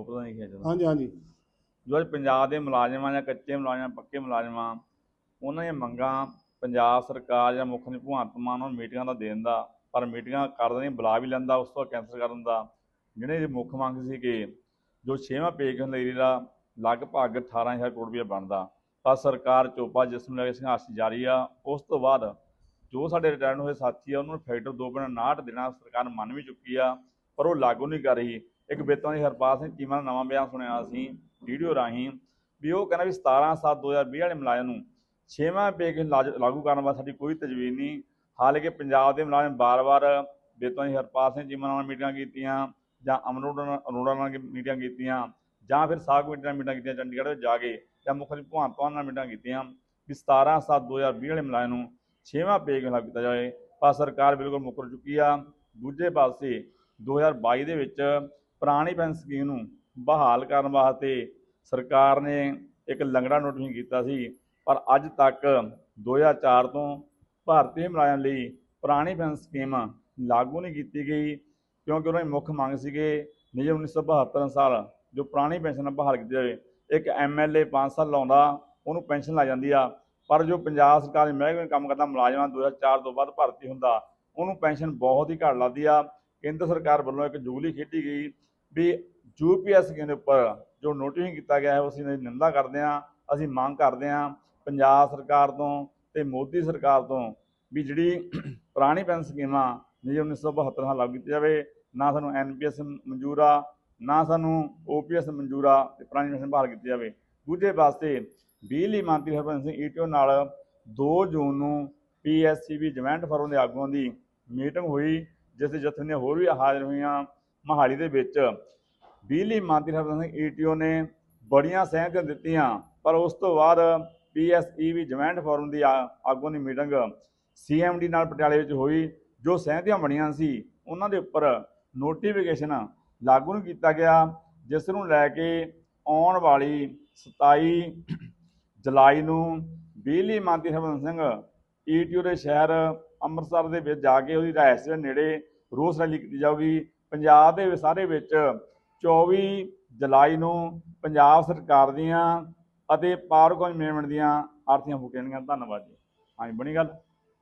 ਉਹ ਪਤਾ ਨਹੀਂ ਕਿਹਾ ਹਾਂਜੀ ਹਾਂਜੀ। ਜੋ ਅੱਜ ਪੰਜਾਬ ਦੇ ਮੁਲਾਜ਼ਮਾਂ ਜਾਂ ਕੱਚੇ ਮੁਲਾਜ਼ਮਾਂ ਪੱਕੇ ਮੁਲਾਜ਼ਮਾਂ ਉਹਨਾਂ ਦੀਆਂ ਮੰਗਾਂ ਪੰਜਾਬ ਸਰਕਾਰ ਜਾਂ ਮੁੱਖ ਮੰਤਰੀ ਭਗਵੰਤ ਮਾਨ ਨੂੰ ਮੀਟਿੰਗਾਂ ਦਾ ਦੇਣ ਦਾ ਪਰ ਮੀਟਿੰਗਾਂ ਕਰਦਾ ਨਹੀਂ ਬੁਲਾ ਵੀ ਲੈਂਦਾ ਉਸ ਤੋਂ ਕੈਂਸਲ ਕਰ ਦਿੰਦਾ। ਜਿਹੜੇ ਮੁੱਖ ਮੰਗ ਸੀ ਕਿ ਜੋ 6ਵਾਂ ਪੇ ਲਈ ਦਾ ਲਗਭਗ 18000 ਕਰੋੜ ਰੁਪਏ ਬਣਦਾ। ਪਰ ਸਰਕਾਰ ਚੋਪਾ ਜਿਸ ਨੂੰ ਲੈ ਕੇ ਸੰਘਰਸ਼ ਜਾਰੀ ਆ ਉਸ ਤੋਂ ਬਾਅਦ ਜੋ ਸਾਡੇ ਰਿਟਾਇਰ ਹੋਏ ਸਾਥੀ ਆ ਉਹਨਾਂ ਨੂੰ ਫੈਕਟਰ 2.59 ਦੇਣਾ ਸਰਕਾਰ ਮੰਨ ਵੀ ਚੁੱਕੀ ਆ ਪਰ ਉਹ ਲਾਗੂ ਨਹੀਂ ਕਰ ਰਹੀ। ਇੱਕ ਬੇਤਾਂ ਦੀ ਹਰਪਾਲ ਸਿੰਘ ਚੀਮਾ ਦਾ ਨਵਾਂ ਬਿਆਨ ਸੁਣਿਆ ਅਸੀਂ ਵੀਡੀਓ ਰਾਹੀਂ, ਵੀ ਉਹ ਕਹਿੰਦਾ ਵੀ 17 7 2020 ਵਾਲੇ ਮੁਲਾਜ਼ਮ ਨੂੰ ਛੇਵਾਂ ਪੇ ਕੇ ਲਾਗੂ ਕਰਨ ਵਾਸਤੇ ਸਾਡੀ ਕੋਈ ਤਜਵੀਜ਼ ਨਹੀਂ। ਹਾਲਾਂਕਿ ਪੰਜਾਬ ਦੇ ਮੁਲਾਜ਼ਮ ਬਾਰ-ਬਾਰ ਬੇਤਾਂ ਦੀ ਹਰਪਾਲ ਸਿੰਘ ਚੀਮਾ ਨਾਲ ਮੀਟਿੰਗਾਂ ਕੀਤੀਆਂ, ਜਾਂ ਅਮਨੋੜ ਅਰੋੜਾ ਨਾਲ ਮੀਟਿੰਗਾਂ ਕੀਤੀਆਂ, ਜਾਂ ਫਿਰ ਸਾਗ ਕਮੇਟੀ ਨਾਲ ਮੀਟਿੰਗਾਂ ਕੀਤੀਆਂ, ਚੰਡੀਗੜ੍ਹ ਵਿੱਚ ਜਾ ਕੇ, ਜਾਂ ਮੁੱਖ ਮੰਤਰੀ ਭਗਵੰਤ ਮਾਨ ਨਾਲ ਮੀਟਿੰਗਾਂ ਕੀਤੀਆਂ, ਵੀ 17 7 2020 ਵਾਲੇ ਮੁਲਾਜ਼ਮ ਨੂੰ ਛੇਵਾਂ ਪੇ ਕੇ ਲਾਗੂ ਕੀਤਾ ਜਾਵੇ। ਪਰ ਸਰਕਾਰ ਬਿਲਕੁਲ ਮੁਕਰ ਚੁੱਕੀ ਆ। ਦੂਜੇ ਪਾਸੇ 2022 ਦੇ ਵਿੱਚ ਪੁਰਾਣੀ ਪੈਨਸ਼ਨ ਸਕੀਮ ਨੂੰ ਬਹਾਲ ਕਰਨ ਵਾਸਤੇ ਸਰਕਾਰ ਨੇ ਇੱਕ ਲੰਗੜਾ ਨੋਟਿਫਿਕੇਸ਼ਨ ਕੀਤਾ ਸੀ। ਪਰ ਅੱਜ ਤੱਕ 2004 ਤੋਂ ਭਾਰਤੀ ਮੁਲਾਜ਼ਮ ਲਈ ਪੁਰਾਣੀ ਪੈਨਸ਼ਨ ਸਕੀਮ ਲਾਗੂ ਨਹੀਂ ਕੀਤੀ ਗਈ, ਕਿਉਂਕਿ ਉਹਨਾਂ ਦੀ ਮੁੱਖ ਮੰਗ ਸੀਗੇ ਨਿਯਮ 1972 ਅਨੁਸਾਰ ਜੋ ਪੁਰਾਣੀ ਪੈਨਸ਼ਨ ਬਹਾਲ ਕੀਤੀ ਜਾਵੇ ਇੱਕ ਐਮਐਲਏ 5 ਸਾਲ ਲਾਉਂਦਾ, ਉਹਨੂੰ ਪੈਨਸ਼ਨ ਲੱਗ ਜਾਂਦੀ ਆ। ਪਰ ਜੋ ਪੰਜਾਬ ਸਰਕਾਰ ਦੇ ਮਹਿਕਮੇ ਕੰਮ ਕਰਦਾ ਮੁਲਾਜ਼ਮਾਂ 2004 ਤੋਂ ਬਾਅਦ ਭਰਤੀ ਹੁੰਦਾ, ਉਹਨੂੰ ਪੈਨਸ਼ਨ ਬਹੁਤ ਹੀ ਘੱਟ ਲੱਗਦੀ ਆ। ਕੇਂਦਰ ਸਰਕਾਰ ਵੱਲੋਂ ਇੱਕ ਜੁਗਲੀ ਖੇਡੀ ਗਈ ਵੀ ਯੂਪੀਐਸ ਸਕੀਮ ਦੇ ਉੱਪਰ ਜੋ ਨੋਟਿਫਿਕੇਸ਼ਨ ਕੀਤਾ ਗਿਆ ਹੈ ਉਸ ਦੀ ਨਿੰਦਾ ਕਰਦੇ ਹਾਂ, ਅਸੀਂ ਮੰਗ ਕਰਦੇ ਹਾਂ ਪੰਜਾਬ ਸਰਕਾਰ ਤੋਂ ਤੇ ਮੋਦੀ ਸਰਕਾਰ ਤੋਂ ਵੀ ਜਿਹੜੀ ਪੁਰਾਣੀ ਪੈਨਸ਼ਨ ਸਕੀਮਾਂ ਨਿਯਮ 1972 ਨਾਲ ਲਾਗੂ ਕੀਤੀ ਜਾਵੇ, ਨਾ ਸਾਨੂੰ ਐਨਪੀਐਸ ਮਨਜ਼ੂਰ ਆ ਨਾ ਸਾਨੂੰ ਓਪੀਐਸ ਮਨਜ਼ੂਰ ਆ ਤੇ ਪੁਰਾਣੀ ਪੈਨਸ਼ਨ ਬਹਾਲ ਕੀਤੀ ਜਾਵੇ। ਦੂਜੇ ਪਾਸੇ ਬਿਜਲੀ ਮੰਤਰੀ ਹਰਭਜਨ ਸਿੰਘ ਈਟੀਓ ਨਾਲ 2 ਜੂਨ ਨੂੰ ਪੀਐਸਸੀਬੀ ਜੁਆਇੰਟ ਫੋਰਮ ਦੇ ਆਗੂਆਂ ਦੀ ਮੀਟਿੰਗ ਹੋਈ, ਜਿਸ ਦੇ ਜਥੇ ਹੋਰ ਵੀ ਹਾਜ਼ਰ ਹੋਈਆਂ। ਮਹਾਲੀ ਦੇ ਵਿੱਚ ਬਿਜਲੀ ਮੰਤਰੀ ਹਰਭਜਨ ਸਿੰਘ ਈਟੀਓ ਨੇ ਬੜੀਆਂ ਸਹਿਮਤੀਆਂ ਦਿੱਤੀਆਂ, ਪਰ ਉਸ ਤੋਂ ਬਾਅਦ ਪੀਐਸਈਬੀ ਜੁਆਇੰਟ ਫੋਰਮ ਦੀ ਆਗੂ ਦੀ ਮੀਟਿੰਗ ਸੀਐਮਡੀ ਨਾਲ ਪਟਿਆਲੇ ਵਿੱਚ ਹੋਈ, ਜੋ ਸਹਿਮਤੀਆਂ ਬਣੀਆਂ ਸੀ। ਉਹਨਾਂ ਦੇ ਉੱਪਰ ਨੋਟੀਫਿਕੇਸ਼ਨ ਲਾਗੂ ਨਹੀਂ ਕੀਤਾ ਗਿਆ, ਜਿਸ ਨੂੰ ਲੈ ਕੇ ਆਉਣ ਵਾਲੀ 27 ਜੁਲਾਈ ਨੂੰ ਬਿਜਲੀ ਮੰਤਰੀ ਹਰਭਜਨ ਸਿੰਘ ਈਟੀਓ ਦੇ ਸ਼ਹਿਰ ਅੰਮ੍ਰਿਤਸਰ ਦੇ ਵਿੱਚ ਜਾ ਕੇ ਉਹਦੀ ਰਿਹਾਇਸ਼ ਦੇ ਨੇੜੇ ਰੋਸ ਰੈਲੀ ਕੀਤੀ ਜਾਊਗੀ। ਪੰਜਾਬ ਦੇ ਸਾਰੇ ਵਿੱਚ 24 ਜੁਲਾਈ ਨੂੰ ਪੰਜਾਬ ਸਰਕਾਰ ਦੀਆਂ ਅਤੇ ਪਾਵਰ ਕਾਉਂਜ ਮੈਨੇਜਮੈਂਟ ਦੀਆਂ ਆਰਥੀਆਂ ਫੂਕਣਗੀਆਂ ਧੰਨਵਾਦ ਜੀ। ਹਾਂਜੀ ਬਣੀ ਗੱਲ।